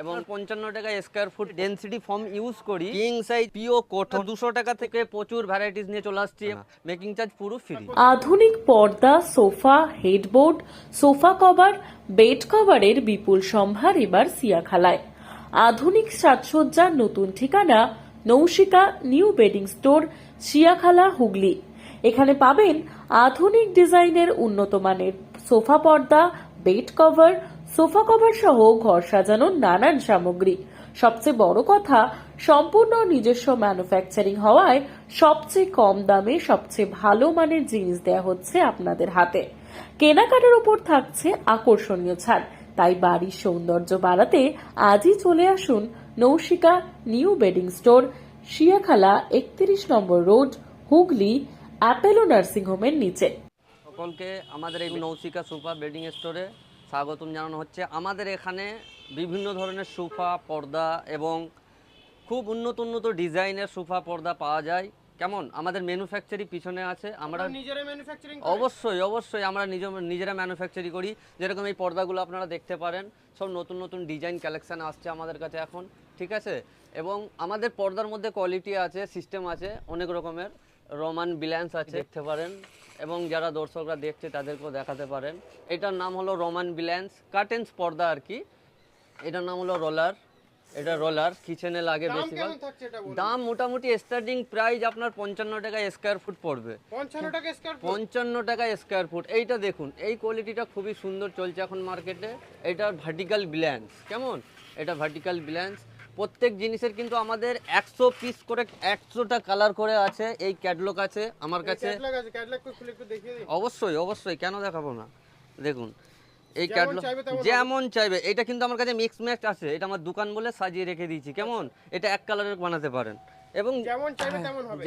এবং পঞ্চান্ন টাকা square foot density foam use করি। কিং সাইজ পিও কোট দুশো টাকা থেকে প্রচুর ভ্যারাইটিস নিয়ে চলে আসছি। মেকিং চার্জ পুরো ফ্রি আধুনিক পর্দা sofa headboard sofa cover bed কভারের বিপুল সম্ভার এবার সিয়াখালায়। আধুনিক সাজসজ্জার নতুন ঠিকানা Naushika new bedding store Siakhala Hooghly. এখানে পাবেন আধুনিক ডিজাইনের উন্নত মানের সোফা পর্দা বেড কভার সোফা কভার সহ ঘর সাজানোর নানান সামগ্রী। সবচেয়ে বড় কথা, সম্পূর্ণ নিজস্ব ম্যানুফ্যাকচারিং হওয়ায় সবচেয়ে কম দামে সবচেয়ে ভালো মানের জিনিস দেয়া হচ্ছে আপনাদের হাতে। কেনাকাটার উপর থাকছে আকর্ষণীয় ছাড়। তাই বাড়ির সৌন্দর্য বাড়াতে আজই চলে আসুন Naushika new bedding store, Shiakhala একত্রিশ নম্বর রোড, হুগলি, অ্যাপেলো নার্সিং হোমের নিচে। সকলকে আমাদের এই নৌশিকা সোফা বেডিং স্টোরে স্বাগতম জানানো হচ্ছে। আমাদের এখানে বিভিন্ন ধরনের সোফা পর্দা এবং খুব উন্নত উন্নত ডিজাইনের সোফা পর্দা পাওয়া যায়। কেমন? আমাদের ম্যানুফ্যাকচারিং পিছনে আছে। আমরা অবশ্যই অবশ্যই আমরা নিজ নিজেরা ম্যানুফ্যাকচারিং করি। যেরকম এই পর্দাগুলো আপনারা দেখতে পারেন সব নতুন নতুন ডিজাইন কালেকশন আসছে আমাদের কাছে এখন ঠিক আছে? এবং আমাদের পর্দার মধ্যে কোয়ালিটি আছে সিস্টেম আছে অনেক রকমের। রোমান বিলান্স আছে দেখতে পারেন। এবং যারা দর্শকরা দেখছে তাদেরকেও দেখাতে পারেন। এটার নাম হলো রোমান বিলান্স কার্টেন্স পর্দা আর কি। এটার নাম হলো রোলার। এটা রোলার কিচেনে লাগে বেশিরভাগ। বলুন। দাম মোটামুটি স্টার্টিং প্রাইস আপনার পঞ্চান্ন টাকা স্কোয়ার ফুট পড়বে। 55 টাকা স্কয়ার ফুট পঞ্চান্ন টাকা স্কোয়ার ফুট এইটা দেখুন এই কোয়ালিটিটা খুবই সুন্দর চলছে এখন মার্কেটে এটা ভার্টিক্যাল ব্ল্যান্স কেমন? এটা ভার্টিক্যাল ব্ল্যান্স প্রত্যেক জিনিসের কিন্তু আমাদের একশো পিস করে একশোটা কালার করে আছে এই ক্যাটলগ আছে আমার কাছে। অবশ্যই অবশ্যই কেন দেখাবো না? দেখুন এই ক্যাটলগ। যেমন চাইবে এটা কিন্তু আমার কাছে মিক্স ম্যাচ আছে এটা আমার দোকান বলে সাজিয়ে রেখে দিয়েছি কেমন? এটা এক কালারের বানাতে পারেন। এবং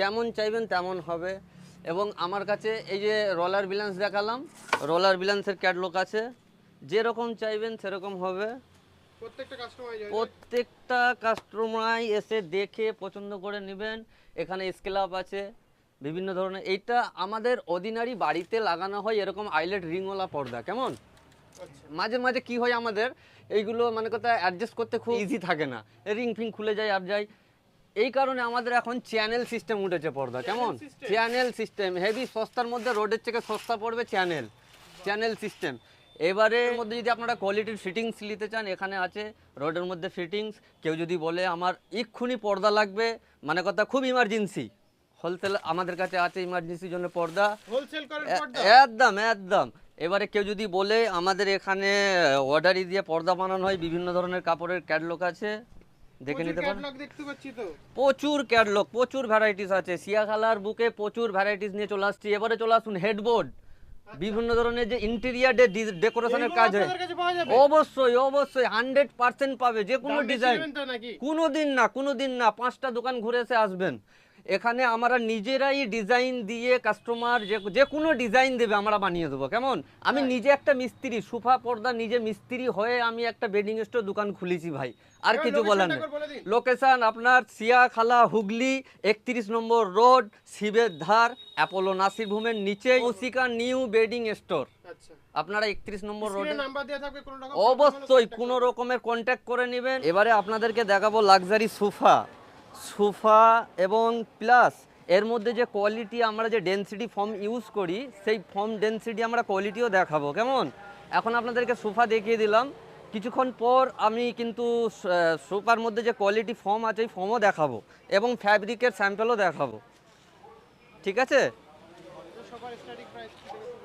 যেমন চাইবেন তেমন হবে। এবং আমার কাছে এই যে রোলার ব্যালেন্স দেখালাম রোলার বিলান্সের ক্যাটলগ আছে যেরকম চাইবেন সেরকম হবে। প্রত্যেকটা কাস্টমার এসে দেখে পছন্দ করে নেবেন। এখানে স্কেলাপ আছে বিভিন্ন ধরনের। এইটা আমাদের অর্ডিনারি বাড়িতে লাগানো হয় এরকম আইলেট রিংওয়ালা পর্দা কেমন? আচ্ছা। মাঝে মাঝে কি হয় আমাদের এইগুলো মানে কথা অ্যাডজাস্ট করতে খুব ইজি থাকে না। রিং ফিং খুলে যায় আর যায়। এই কারণে আমাদের এখন চ্যানেল সিস্টেম উঠেছে পর্দা কেমন? চ্যানেল সিস্টেম হেভি সস্তার মধ্যে রোডের থেকে সস্তা পড়বে চ্যানেল চ্যানেল সিস্টেম এবারে মধ্যে যদি আপনারা কোয়ালিটির ফিটিংস নিতে চান এখানে আছে রোডের মধ্যে ফিটিংস কেউ যদি বলে আমার এক্ষুনি পর্দা লাগবে মানে কথা খুব ইমার্জেন্সি হোলসেল আমাদের কাছে আছে ইমার্জেন্সির জন্য পর্দা। হোলসেল করেন এ- পর্দা? একদম একদম। এবারে কেউ যদি বলে আমাদের এখানে অর্ডারই দিয়ে পর্দা বানানো হয় বিভিন্ন ধরনের কাপড়ের ক্যাটলগ আছে। দেখে নিতে পারেন। ক্যাটলগ দেখতে পাচ্ছি তো। প্রচুর ক্যাটলগ প্রচুর ভ্যারাইটিস আছে। সিয়াখালার বুকে প্রচুর ভ্যারাইটিস নিয়ে চলে আসছি। এবারে চলে আসুন হেডবোর্ড বিভিন্ন ধরনের যে ইন্টেরিয়ার ডেকোরেশনের কাজ হয়। অবশ্যই অবশ্যই হান্ড্রেড পার্সেন্ট পাবে যে কোনো ডিজাইন কোনো দিন না কোনো দিন না পাঁচটা দোকান ঘুরে এসে আসবেন। এখানে আমরা নিজেরাই ডিজাইন দিয়ে কাস্টমার যে যে কোনো ডিজাইন দেবে আমরা বানিয়ে দেবো কেমন? আমি নিজে একটা মিস্ত্রি সুফা পর্দা নিজে মিস্ত্রি হয়ে আমি একটা বেডিং স্টোর দোকান খুলেছি ভাই। আর কিছু বলার নেই। লোকেশন আপনার সিয়াখালা হুগলি একত্রিশ নম্বর রোড শিবের ধার অ্যাপোলো নাসির ভূমের নিচে ওসিকা নিউ বেডিং স্টোর আচ্ছা। আপনারা একত্রিশ নম্বর রোডে অবশ্যই কোনো রকমের কন্ট্যাক্ট করে নেবেন। এবারে আপনাদেরকে দেখাবো লাক্সারি সোফা। সোফা এবং প্লাস এর মধ্যে যে কোয়ালিটি আমরা যে ডেন্সিটি ফর্ম ইউজ করি, সেই ফর্ম ডেন্সিটি আমরা কোয়ালিটিও দেখাবো, কেমন? এখন আপনাদেরকে সোফা দেখিয়ে দিলাম। কিছুক্ষণ পর আমি কিন্তু সোফার মধ্যে যে কোয়ালিটি ফর্ম আছে, এই ফর্মও দেখাবো এবং ফ্যাব্রিকের স্যাম্পেলও দেখাবো। ঠিক আছে?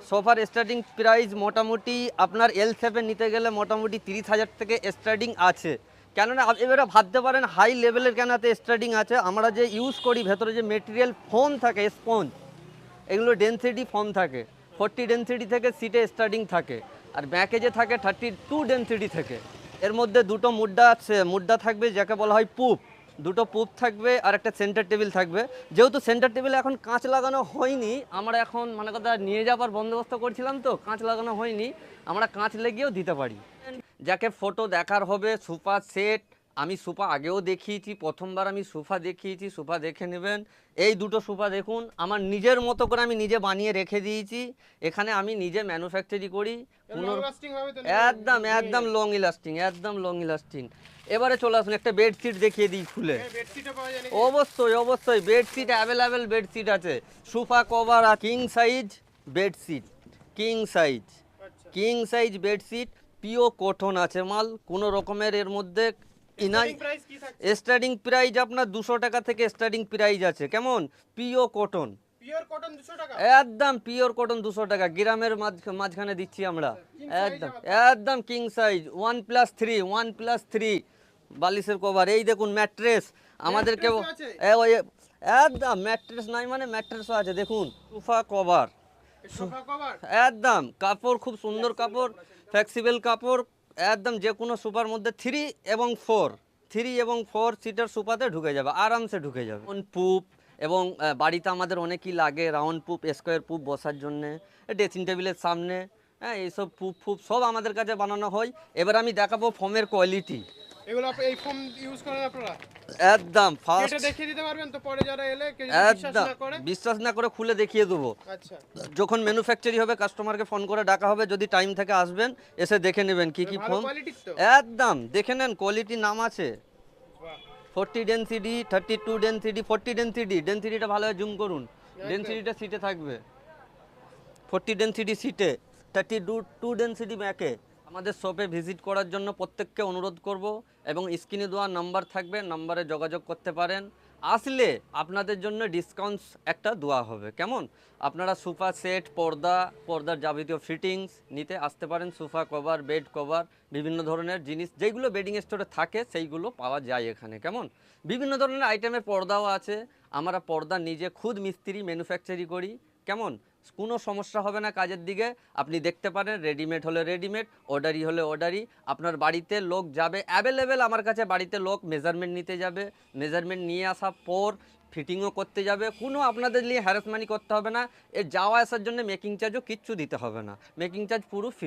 সোফার স্টার্টিং প্রাইস মোটামুটি আপনার এল সেভেন নিতে গেলে মোটামুটি তিরিশ হাজার থেকে স্টার্টিং আছে। কেননা এবারে ভাবতে পারেন হাই লেভেলের কেন এত স্টার্টিং আছে? আমরা যে ইউজ করি, ভেতরে যে মেটেরিয়াল ফোম থাকে স্পঞ্জ এগুলো ডেন্সিটি ফর্ম থাকে। ফোরটি ডেন্সিটি থেকে সিটে স্টার্টিং থাকে। আর ব্যাকে যে থাকে থার্টি টু ডেন্সিটি থেকে। এর মধ্যে দুটো মুড্ডা আছে। মুড্ডা থাকবে যাকে বলা হয় পুপ দুটো পুপ থাকবে আর একটা সেন্টার টেবিল থাকবে। যেহেতু সেন্টার টেবিলে এখন কাঁচ লাগানো হয়নি, আমরা এখন মানে কথা, নিয়ে যাবার বন্দোবস্ত করছিলাম তো, কাঁচ লাগানো হয়নি, আমরা কাঁচ লেগেও দিতে পারি। যাকে ফটো দেখার হবে সুপার সেট আমি সোফা আগেও দেখিয়েছি প্রথমবার আমি সুফা দেখিয়েছি সুফা দেখে নেবেন। এই দুটো সুফা দেখুন আমার নিজের মতো করে আমি নিজে বানিয়ে রেখে দিয়েছি। এখানে আমি নিজে ম্যানুফ্যাকচারি করি। একদম একদম লং ইলাস্টিং একদম লং ইলাস্টিং এবারে চলে আসুন একটা বেডশিট দেখিয়ে দিই খুলে। নাকি? অবশ্যই অবশ্যই বেডশিট অ্যাভেলেবেল বেডশিট আছে। সুফা কভার আর king size bedsheet king size king size bedsheet pure cotton আছে মাল কোনো রকমের এর মধ্যে ইনাই স্টার্টিং প্রাইস আপনার দুশো টাকা থেকে স্টার্টিং প্রাইস আছে কেমন? পিও কটন পিওর কটন 200 টাকা? একদম পিওর কটন দুশো টাকা গ্রামের মাঝ- মাঝখানে দিচ্ছি আমরা। একদম একদম king size one plus three one plus three বালিশের কভার এই দেখুন ম্যাট্রেস আমাদেরকে? এ, ওই, একদম ম্যাট্রেস নাই মানে ম্যাট্রেসও আছে দেখুন সোফা কভার সোফা কভার একদম কাপড় খুব সুন্দর কাপড়। ফ্লেক্সিবল কাপড়, একদম যে কোনো সুপার মধ্যে থ্রি এবং ফোর থ্রি এবং ফোর সিটার সুপাতে ঢুকে যাবে, আরামসে ঢুকে যাবে। পুপ এবং বাড়িতে আমাদের অনেকই লাগে রাউন্ড পুপ স্কোয়ার পুপ বসার জন্যে ড্রেসিং টেবিলের সামনে হ্যাঁ এইসব পুপ ফুপ সব আমাদের কাছে বানানো হয়। এবার আমি দেখাবো ফোমের কোয়ালিটি এগুলো আপনি এই ফোম ইউজ করেন আপনারা? একদম ফার্স্ট এটা দেখিয়ে দিতে পারবেন তো পরে যারা এলে কেউ বিশ্বাস না করে বিশ্বাস না করে খুলে দেখিয়ে দেবো। আচ্ছা। যখন ম্যানুফ্যাকচারি হবে কাস্টমারকে ফোন করে ডাকা হবে যদি টাইম থেকে আসবেন এসে দেখে নেবেন কি কি ফোন একদম দেখে নেন কোয়ালিটি নাম আছে। Forty density thirty two density forty density ডেন্সিটিটা ভালোভাবে জুম করুন। ডেন্সিটিটা সিটে থাকবে। ফোরটি ডেন্সিটি সিটে থার্টি টু ডেন্সিটি ব্যাকে আমাদের শপে ভিজিট করার জন্য প্রত্যেককে অনুরোধ করব এবং স্ক্রিনে দেওয়া নাম্বার থাকবে, নাম্বারে যোগাযোগ করতে পারেন। আসলে আপনাদের জন্য ডিসকাউন্টস একটা দেওয়া হবে, কেমন? আপনারা সোফা সেট, পর্দা, পর্দার যাবতীয় ফিটিংস নিতে আসতে পারেন, সোফা কভার বেড কভার বিভিন্ন ধরনের জিনিস, যেগুলো বেডিং স্টোরে থাকে, সেইগুলো পাওয়া যায় এখানে, কেমন? বিভিন্ন ধরনের আইটেমের পর্দাও আছে, আমরা পর্দা নিজে খুদ মিস্ত্রি ম্যানুফ্যাকচারি করি, কেমন? কোনো সমস্যা হবে না কাজের দিকে। আপনি দেখতে পারেন রেডিমেড হলে রেডিমেড অর্ডারি হলে অর্ডারি আপনার বাড়িতে লোক যাবে অ্যাভেলেবেল আমার কাছে বাড়িতে লোক মেজারমেন্ট নিতে যাবে। মেজারমেন্ট নিয়ে আসার পর ফিটিংও করতে যাবে। কোনো আপনাদের নিয়ে হ্যারাসমানি করতে হবে না। এ যাওয়া আসার জন্য মেকিং চার্জও কিচ্ছু দিতে হবে না। মেকিং চার্জ পুরো ফ্রি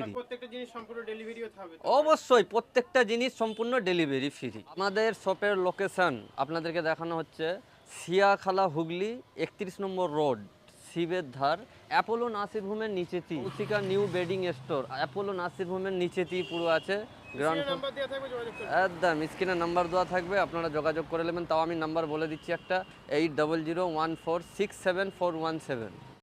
সম্পূর্ণ ডেলিভারিও অবশ্যই প্রত্যেকটা জিনিস সম্পূর্ণ ডেলিভারি ফ্রি আমাদের শপের লোকেশন আপনাদেরকে দেখানো হচ্ছে। সিয়াখালা হুগলি একত্রিশ নম্বর রোড শিবের ধার অ্যাপোলো নার্সিং হোমের নিচেতেই Kaushika new bedding store Apollo nursing হোমের নিচেতেই পুরো আছে গ্রাউন্ড একদম স্ক্রিনে নাম্বার দেওয়া থাকবে আপনারা যোগাযোগ করে নেবেন তাও আমি নাম্বার বলে দিচ্ছি একটা eight double zero one four six seven four one seven